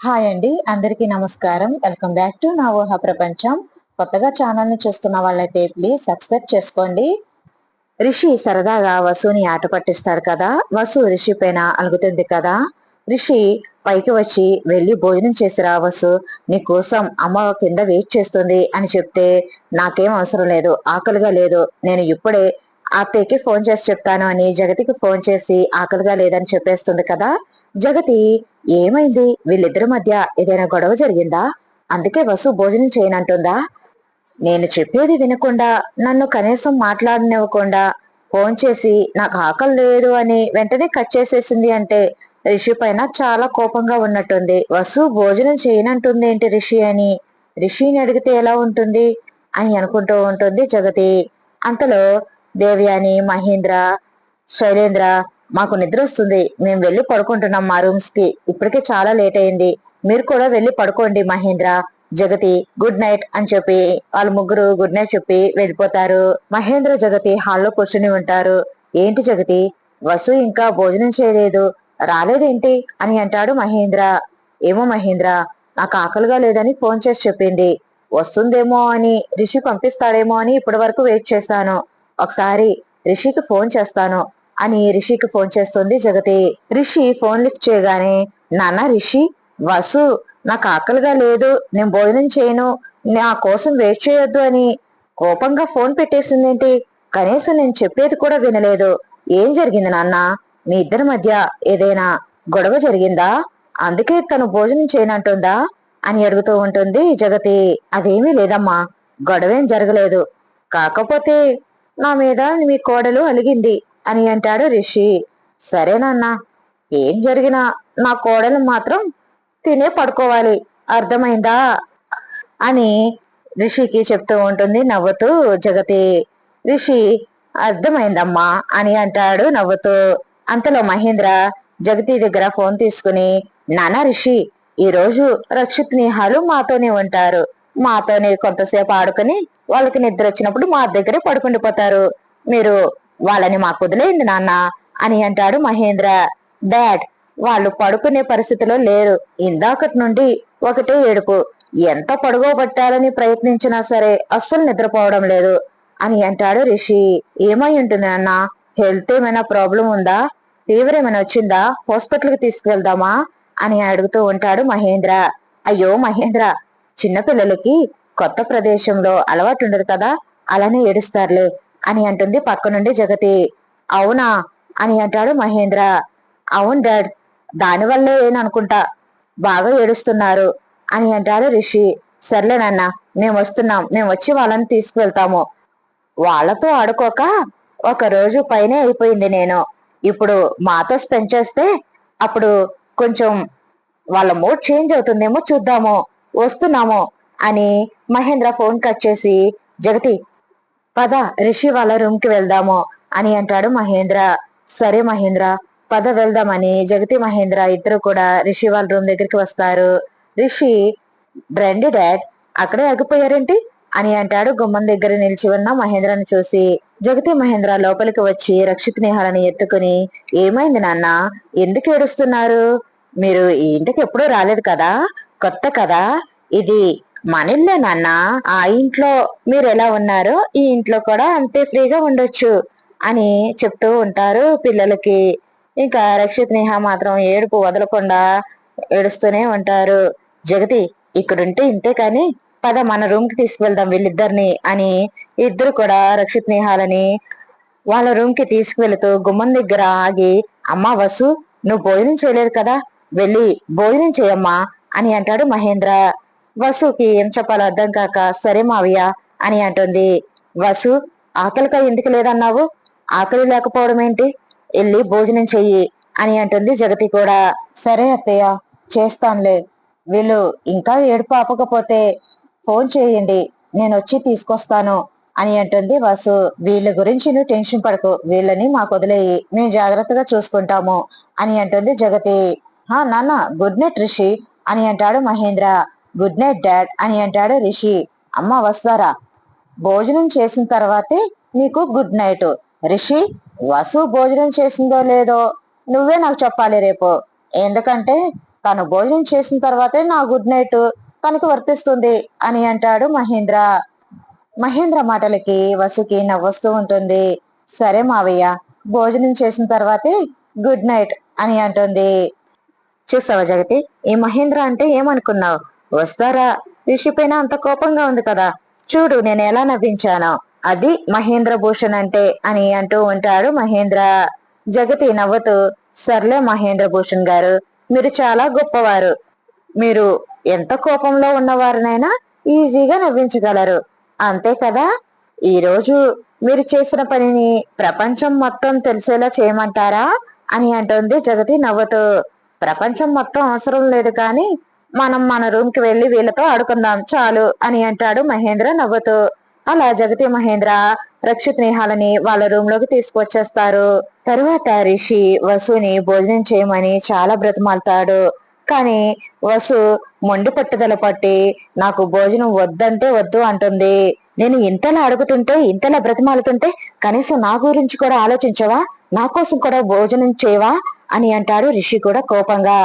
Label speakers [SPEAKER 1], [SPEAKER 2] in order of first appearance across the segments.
[SPEAKER 1] Hi అండి అందరికీ నమస్కారం. వెల్కమ్ బ్యాక్ టు నా ఊహ ప్రపంచం. కొత్తగా ఛానల్ని చూస్తున్న వాళ్ళైతే ప్లీజ్ సబ్స్క్రైబ్ చేసుకోండి. రిషి సరదాగా వసుని ఆట పట్టిస్తాడు కదా? వసు రిషి పైన అలుగుతుంది కదా? రిషి పైకి వచ్చి వెళ్ళి భోజనం చేసిరా వసు? నీ కోసం అమ్మ కింద వెయిట్ చేస్తుంది అని చెప్తే నాకేం అవసరం లేదు ఆకలిగా లేదు. నేను ఇప్పుడే అత్తయ్యకి ఫోన్ చేసి చెప్తాను అని జగతికి ఫోన్ చేసి ఆకలిగా లేదని చెప్పేస్తుంది కదా? జగతి ఏమైంది? వీళ్ళిద్దరి మధ్య ఏదైనా గొడవ జరిగిందా? అందుకే వసు భోజనం చేయనంటుందా? నేను చెప్పేది వినకుండా నన్ను కనీసం మాట్లాడనివ్వకుండా ఫోన్ చేసి నాకు ఆకలి లేదు అని వెంటనే కట్ చేసేసింది అంటే రిషి పైన చాలా కోపంగా ఉన్నట్టుంది. వసు భోజనం చేయనంటుంది ఏంటి రిషి అని? రిషిని అడిగితే ఎలా ఉంటుంది? అని అనుకుంటూ ఉంటుంది జగతి. అంతలో దేవ్యాని మహేంద్ర శైలేంద్ర మాకు నిద్ర వస్తుంది మేము వెళ్ళి పడుకుంటున్నాం మా రూమ్స్కి ఇప్పటికే చాలా లేట్ అయింది. మీరు కూడా వెళ్ళి పడుకోండి మహేంద్ర. జగతి గుడ్ నైట్ అని చెప్పి వాళ్ళ ముగ్గురు గుడ్ నైట్ చెప్పి వెళ్ళిపోతారు. మహేంద్ర జగతి హాల్లో కూర్చుని ఉంటారు. ఏంటి జగతి? వసు ఇంకా భోజనం చేయలేదు. రాలేదేంటి? అని అంటాడు మహేంద్ర. ఏమో మహేంద్ర నాకు ఆకలిగా లేదని ఫోన్ చేసి చెప్పింది. వస్తుందేమో అని రిషి పంపిస్తాడేమో అని ఇప్పటి వరకు వెయిట్ చేశాను. ఒకసారి రిషికి ఫోన్ చేస్తాను. అని రిషికి ఫోన్ చేస్తుంది జగతి. రిషి ఫోన్ లిఫ్ట్ చేయగానే నాన్న రిషి వసు నాకు ఆకలిగా లేదు నేను భోజనం చేయను నా కోసం వెయిట్ చేయొద్దు అని కోపంగా ఫోన్ పెట్టేసిందేంటి? కనీసం నేను చెప్పేది కూడా వినలేదు. ఏం జరిగింది నాన్న? మీ ఇద్దరి మధ్య ఏదైనా గొడవ జరిగిందా? అందుకే తను భోజనం చేయనంటుందా? అని అడుగుతూ ఉంటుంది జగతి. అదేమీ లేదమ్మా గొడవేం జరగలేదు. కాకపోతే నా మీద మీ కోడలు అలిగింది. అని అంటాడు రిషి. సరేనన్నా ఏం జరిగినా నా కోడలు మాత్రం తినే పడుకోవాలి అర్థమైందా? అని రిషికి చెప్తూ ఉంటుంది నవ్వుతూ జగతి. రిషి అర్థమైందమ్మా అని అంటాడు నవ్వుతూ. అంతలో మహేంద్ర జగతి దగ్గర ఫోన్ తీసుకుని నానా రిషి ఈరోజు రక్షిత్ నేహాలు మాతోనే ఉంటారు. మాతోనే కొంతసేపు ఆడుకుని వాళ్ళకి నిద్ర వచ్చినప్పుడు మా దగ్గరే పడుకుండిపోతారు. మీరు వాళ్ళని మాకు వదిలేయండి నాన్న అని అంటాడు మహేంద్ర. డాడ్ వాళ్ళు పడుకునే పరిస్థితిలో లేరు. ఇందాకటి నుండి ఒకటే ఏడుపు. ఎంత పడుకోబట్టాలని ప్రయత్నించినా సరే అస్సలు నిద్రపోవడం లేదు అని అంటాడు రిషి. ఏమై ఉంటుంది నాన్న? హెల్త్ ఏమైనా ప్రాబ్లం ఉందా? ఫీవర్ ఏమైనా వచ్చిందా? హాస్పిటల్కి తీసుకువెళ్దామా అని అడుగుతూ ఉంటాడు మహేంద్ర. అయ్యో మహేంద్ర చిన్నపిల్లలకి కొత్త ప్రదేశంలో అలవాటు ఉండదు కదా? అలానే ఏడుస్తారులే. అని అంటుంది. పక్క నుండి జగతి అవునా? అని అంటాడు మహేంద్ర. అవును డాడ్ దానివల్లే ఏననుకుంటా. బాగా ఏడుస్తున్నారు అని అంటాడు రిషి. సర్లేనన్న మేము వస్తున్నాం. మేము వచ్చి వాళ్ళని తీసుకువెళ్తాము. వాళ్ళతో ఆడుకోక ఒక రోజు పైనే అయిపోయింది నేను. ఇప్పుడు మాతో స్పెండ్ చేస్తే అప్పుడు కొంచెం వాళ్ళ మూడ్ చేంజ్ అవుతుందేమో చూద్దాము. వస్తున్నాము అని మహేంద్ర ఫోన్ కట్ చేసి జగతి పద రిషి వాళ్ళ రూమ్కి వెళ్దాము అని అంటాడు మహేంద్ర. సరే మహేంద్ర పద వెళ్దామని జగతి మహేంద్ర ఇద్దరు కూడా రిషి వాళ్ళ రూమ్ దగ్గరికి వస్తారు. రిషి రండి డాడ్ అక్కడే ఆగిపోయారేంటి? అని అంటాడు గుమ్మం దగ్గర నిలిచి ఉన్న మహేంద్రని చూసి. జగతి మహేంద్ర లోపలికి వచ్చి రక్షిత్ నేహాలని ఎత్తుకుని ఏమైంది నాన్న? ఎందుకు ఏడుస్తున్నారు? మీరు ఈ ఇంటికి ఎప్పుడూ రాలేదు కదా? కొత్త కదా? ఇది మనిల్లే నాన్న? ఆ ఇంట్లో మీరు ఎలా ఉన్నారో ఈ ఇంట్లో కూడా అంతే ఫ్రీగా ఉండొచ్చు అని చెప్తూ ఉంటారు పిల్లలకి. ఇంకా రక్షిత్ నేహ మాత్రం ఏడుపు వదలకుండా ఏడుస్తూనే ఉంటారు. జగతి ఇక్కడుంటే ఇంతే కానీ పద మన రూమ్కి తీసుకువెళ్దాం వీళ్ళిద్దరిని అని ఇద్దరు కూడా రక్షిత్ నేహాలని వాళ్ళ రూమ్కి తీసుకువెళుతూ గుమ్మం దగ్గర ఆగి అమ్మా వసు నువ్వు భోజనం చేయలేదు కదా వెళ్ళి భోజనం చేయమ్మా అని అంటాడు మహేంద్ర. వసుకి ఏం చెప్పాలో అర్థం కాక సరే మావయ్య అని అంటుంది. వసు ఆకలిక ఎందుకు లేదన్నావు? ఆకలి లేకపోవడం ఏంటి? వెళ్ళి భోజనం చెయ్యి అని అంటుంది జగతి కూడా. సరే అత్తయ్య చేస్తానులే. వీళ్ళు ఇంకా ఏడుపు ఆపకపోతే ఫోన్ చేయండి నేను వచ్చి తీసుకొస్తాను అని అంటుంది వసు. వీళ్ళ గురించి నువ్వు టెన్షన్ పడకు వీళ్ళని మాకు వదిలేయి మేము జాగ్రత్తగా చూసుకుంటాము అని అంటుంది జగతి. హా నాన్న గుడ్ నైట్ రిషి అని అంటాడు మహేంద్ర. గుడ్ నైట్ డాడ్ అని అంటాడు రిషి. అమ్మ వస్తారా? భోజనం చేసిన తర్వాతే నీకు గుడ్ నైట్. రిషి వసు భోజనం చేసిందో లేదో నువ్వే నాకు చెప్పాలి రేపు. ఎందుకంటే తను భోజనం చేసిన తర్వాతే నా గుడ్ నైట్ తనకు వర్తిస్తుంది అని అంటాడు మహేంద్ర. మహేంద్ర మాటలకి వసుకి నవ్వొస్తూ ఉంటుంది. సరే మావయ్య భోజనం చేసిన తర్వాతే గుడ్ నైట్ అని అంటుంది. చూసావా జగతి ఈ మహేంద్ర అంటే ఏమనుకున్నావు? వస్తారా? రిషిపైన అంత కోపంగా ఉంది కదా. చూడు నేను ఎలా నవ్వించాను. అది మహేంద్ర భూషణ్ అంటే అని అంటూ ఉంటాడు మహేంద్ర. జగతి నవ్వుతూ సర్లే మహేంద్ర భూషణ్ గారు మీరు చాలా గొప్పవారు. మీరు ఎంత కోపంలో ఉన్నవారినైనా ఈజీగా నవ్వించగలరు. అంతే కదా? ఈరోజు మీరు చేసిన పనిని ప్రపంచం మొత్తం తెలిసేలా చేయమంటారా? అని అంటుంది జగతి నవ్వుతూ. ప్రపంచం మొత్తం అవసరం లేదు కానీ మనం మన రూమ్కి వెళ్ళి వీళ్ళతో ఆడుకుందాం చాలు అని అంటాడు మహేంద్ర నవ్వుతూ. అలా జగతి మహేంద్ర రక్షిత్ నేహాలని వాళ్ళ రూమ్లోకి తీసుకొచ్చేస్తారు. తరువాత రిషి వసుని భోజనం చేయమని చాలా బ్రతిమాలుతాడు. కానీ వసు మొండి పట్టుదల పట్టి నాకు భోజనం వద్దంటే వద్దు అంటుంది. నేను ఇంతలా అడుగుతుంటే ఇంతలా బ్రతిమాలుతుంటే కనీసం నా గురించి కూడా ఆలోచించవా? నా కోసం కూడా భోజనం చేయవా? అని అంటాడు రిషి కూడా కోపంగా.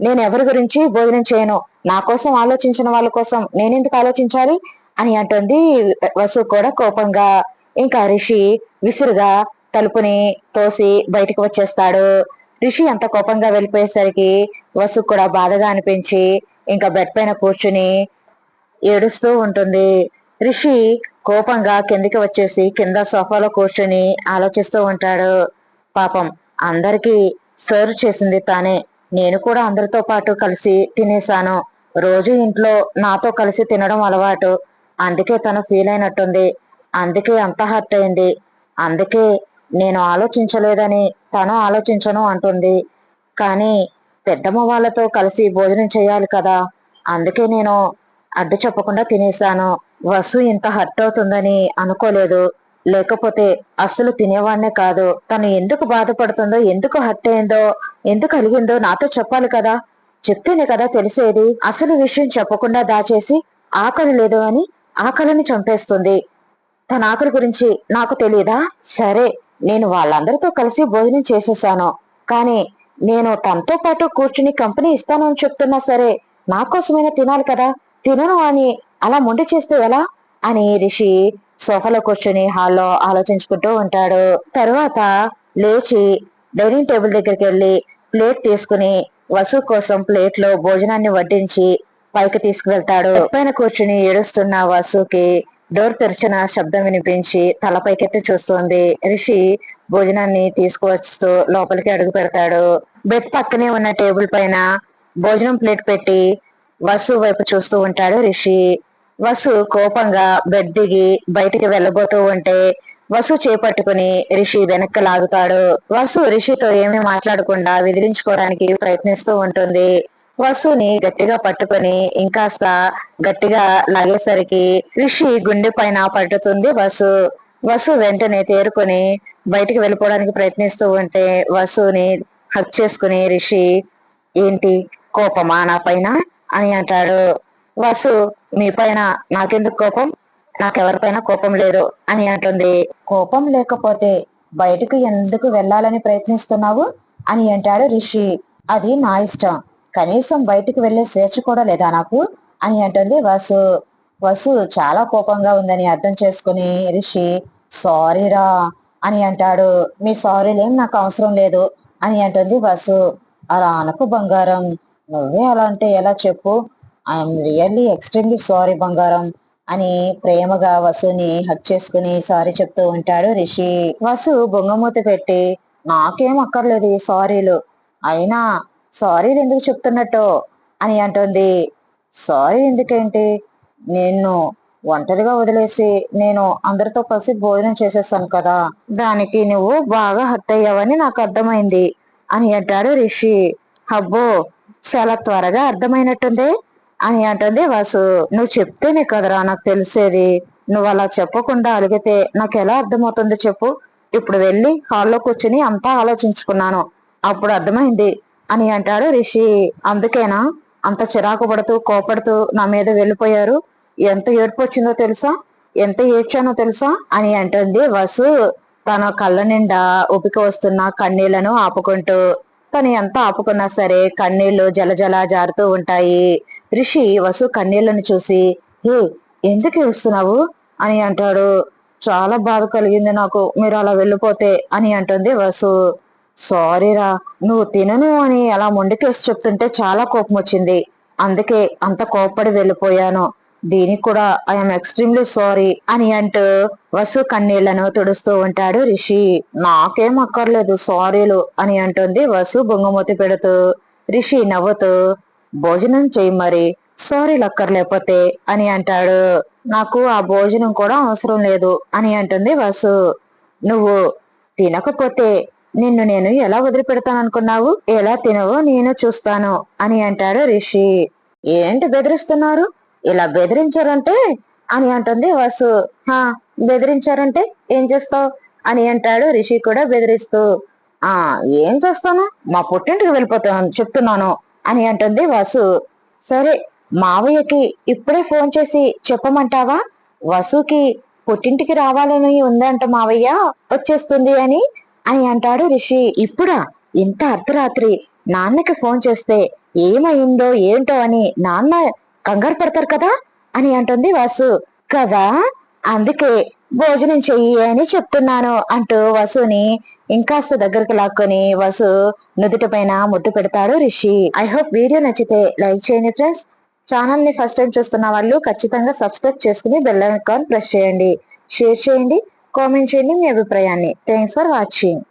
[SPEAKER 1] నేను ఎవరి గురించి భోజనం చేయను? నా కోసం ఆలోచించిన వాళ్ళ కోసం నేనెందుకు ఆలోచించాలి? అని అంటుంది వసు కూడా కోపంగా. ఇంకా రిషి విసురుగా తలుపుని తోసి బయటకు వచ్చేస్తాడు. రిషి అంత కోపంగా వెళ్ళిపోయేసరికి వసు కూడా బాధగా అనిపించి ఇంకా బెడ్ పైన కూర్చుని ఏడుస్తూ ఉంటుంది. రిషి కోపంగా కిందికి వచ్చేసి కింద సోఫాలో కూర్చుని ఆలోచిస్తూ ఉంటాడు. పాపం అందరికీ సర్వ్ చేసింది తానే. నేను కూడా అందరితో పాటు కలిసి తినేశాను. రోజు ఇంట్లో నాతో కలిసి తినడం అలవాటు. అందుకే తను ఫీల్ అయినట్టుంది. అందుకే అంత హర్ట్ అయింది. అందుకే నేను ఆలోచించలేదని తను ఆలోచించను అంటుంది. కానీ పెద్దమ్మ వాళ్ళతో కలిసి భోజనం చేయాలి కదా. అందుకే నేను అడ్డు చెప్పకుండా తినేశాను. వసు ఇంత హర్ట్ అవుతుందని అనుకోలేదు. లేకపోతే అస్సలు తినేవాడినే కాదు. తను ఎందుకు బాధపడుతుందో ఎందుకు హర్ట్ అయిందో ఎందుకు కలిగిందో నాతో చెప్పాలి కదా. చెప్తేనే కదా తెలిసేది. అసలు విషయం చెప్పకుండా దాచేసి ఆకలి లేదు అని ఆకలిని చంపేస్తుంది. తన ఆకలి గురించి నాకు తెలియదా సరే నేను వాళ్ళందరితో కలిసి భోజనం చేసేసాను. కానీ నేను తనతో పాటు కూర్చుని కంపెనీ ఇస్తానని చెప్తున్నా సరే నా కోసమైనా తినాలి కదా. తినను అని అలా మొండి చేస్తే ఎలా? అని రిషి సోఫాలో కూర్చొని హాల్లో ఆలోచించుకుంటూ ఉంటాడు. తర్వాత లేచి డైనింగ్ టేబుల్ దగ్గరికి వెళ్ళి ప్లేట్ తీసుకుని వసు కోసం ప్లేట్లో భోజనాన్ని వడ్డించి పైకి తీసుకువెళ్తాడు. పైన కూర్చుని ఏడుస్తున్న వసుకి డోర్ తెరిచిన శబ్దం వినిపించి తలపైకెత్తి చూస్తుంది. రిషి భోజనాన్ని తీసుకువస్తూ లోపలికి అడుగు పెడతాడు. బెడ్ పక్కనే ఉన్న టేబుల్ పైన భోజనం ప్లేట్ పెట్టి వసు వైపు చూస్తూ ఉంటాడు రిషి. వసు కోపంగా బెడ్ దిగి బయటికి వెళ్ళబోతూ ఉంటే వసు చేపట్టుకుని రిషి వెనక్కి లాగుతాడు వసు రిషితో ఏమీ మాట్లాడకుండా విదిలించుకోవడానికి ప్రయత్నిస్తూ ఉంటుంది. వసుని గట్టిగా పట్టుకొని ఇంకాస్త గట్టిగా లాగేసరికి రిషి గుండె పైన పట్టుతుంది వసు. వసు వెంటనే తేరుకొని బయటికి వెళ్ళిపోవడానికి ప్రయత్నిస్తూ ఉంటే వసుని హక్ చేసుకుని రిషి ఏంటి కోపమా నా పైన? అని అంటాడు. వసు మీ పైన నాకెందుకు కోపం? నాకెవరిపైన కోపం లేదు అని అంటుంది. కోపం లేకపోతే బయటకు ఎందుకు వెళ్ళాలని ప్రయత్నిస్తున్నావు? అని అంటాడు రిషి. అది నా ఇష్టం. కనీసం బయటకు వెళ్ళే స్వేచ్ఛ కూడా లేదా నాకు? అని అంటుంది వసు. వసు చాలా కోపంగా ఉందని అర్థం చేసుకుని రిషి సారీరా అని అంటాడు. మీ సారీలేం నాకు అవసరం లేదు అని అంటుంది వసు. అలా అనకు బంగారం. నువ్వే అలా అంటే ఎలా చెప్పు? ఐఎమ్ రియల్లీ ఎక్స్ట్రీమ్లీ సారీ బంగారం అని ప్రేమగా వసుని హక్ చేసుకుని సారీ చెప్తూ ఉంటాడు రిషి. వసు బొంగమూత పెట్టి నాకేం అక్కర్లేదు ఈ సారీలు. అయినా సారీలు ఎందుకు చెప్తున్నట్టు? అని అంటుంది. సారీ ఎందుకేంటి? నిన్ను ఒంటరిగా వదిలేసి నేను అందరితో కలిసి భోజనం చేసేసాను కదా. దానికి నువ్వు బాగా హర్ట్ అయ్యావని నాకు అర్థమైంది అని అంటాడు రిషి. అబ్బో చాలా త్వరగా అర్థమైనట్టుంది. అని అంటుంది. వాసు నువ్వు చెప్తేనే కదరా నాకు తెలిసేది. నువ్వు అలా చెప్పకుండా అడిగితే నాకు ఎలా అర్థమవుతుంది చెప్పు. ఇప్పుడు వెళ్ళి హాల్లో కూర్చుని అంతా ఆలోచించుకున్నాను. అప్పుడు అర్థమైంది అని అంటాడు రిషి. అందుకేనా? అంత చిరాకు పడుతూ కోపడుతూ నా మీద వెళ్ళిపోయారు. ఎంత ఏడుపు వచ్చిందో తెలుసా? ఎంత ఏడ్చానో తెలుసా? అని అంటుంది వసు. తన కళ్ళ నిండా ఉపిక వస్తున్న కన్నీళ్ళను ఆపుకుంటూ తను ఎంత ఆపుకున్నా సరే కన్నీళ్ళు జలజల జారుతూ ఉంటాయి. రిషి వసు కన్నీళ్ళను చూసి హే ఎందుకు ఏడుస్తున్నావు? అని అంటాడు. చాలా బాధ కలిగింది నాకు మీరు అలా వెళ్ళిపోతే అని అంటుంది వసు. సారీరా నువ్వు తినను అని అలా మొండికేసి చెప్తుంటే చాలా కోపం వచ్చింది. అందుకే అంత కోపడి వెళ్ళిపోయాను. దీనికి కూడా ఐఎమ్ ఎక్స్ట్రీమ్లీ సారీ అని అంటూ వసు కన్నీళ్ళను తుడుస్తూ ఉంటాడు రిషి. నాకేం అక్కర్లేదు సారీలు అని అంటుంది వసు బొంగమూతి పెడుతూ. రిషి నవ్వుతూ భోజనం చెయ్యి మరి. సారీలు లక్కర్లేకపోతే అని అంటాడు. నాకు ఆ భోజనం కూడా అవసరం లేదు అని అంటుంది వసు. నువ్వు తినకపోతే నిన్ను నేను ఎలా వదిలిపెడతాననుకున్నావు? ఎలా తినవో నేను చూస్తాను అని అంటాడు రిషి. ఏంటి బెదిరిస్తున్నారు? ఇలా బెదిరించారంటే? అని అంటుంది వసు. హా బెదిరించారంటే ఏం చేస్తావు? అని అంటాడు రిషి కూడా బెదిరిస్తూ. ఆ ఏం చేస్తాను? మా పుట్టింటికి వెళ్ళిపోతాను చెప్తున్నాను. అని అంటుంది వసు. సరే మావయ్యకి ఇప్పుడే ఫోన్ చేసి చెప్పమంటావా? వసుకి పుట్టింటికి రావాలని ఉందంట మావయ్య వచ్చేస్తుంది అని అని అంటాడు రిషి. ఇప్పుడా? ఇంత అర్ధరాత్రి నాన్నకి ఫోన్ చేస్తే ఏమైందో ఏంటో అని నాన్న కంగారు పడతారు కదా అని అంటుంది వాసు. కదా? అందుకే భోజనం చెయ్యి అని చెప్తున్నాను అంటూ వసుని ఇంకాస్త దగ్గరకు లాక్కొని వసు నుదుట పైన ముద్దు పెడతాడు రిషి. ఐ హోప్ వీడియో నచ్చితే లైక్ చేయండి ఫ్రెండ్స్. ఛానల్ని ఫస్ట్ టైం చూస్తున్న వాళ్ళు ఖచ్చితంగా సబ్స్క్రైబ్ చేసుకుని బెల్ ఐకాన్ ప్రెస్ చేయండి. షేర్ చేయండి. కామెంట్ చేయండి మీ అభిప్రాయాన్ని. Thanks for watching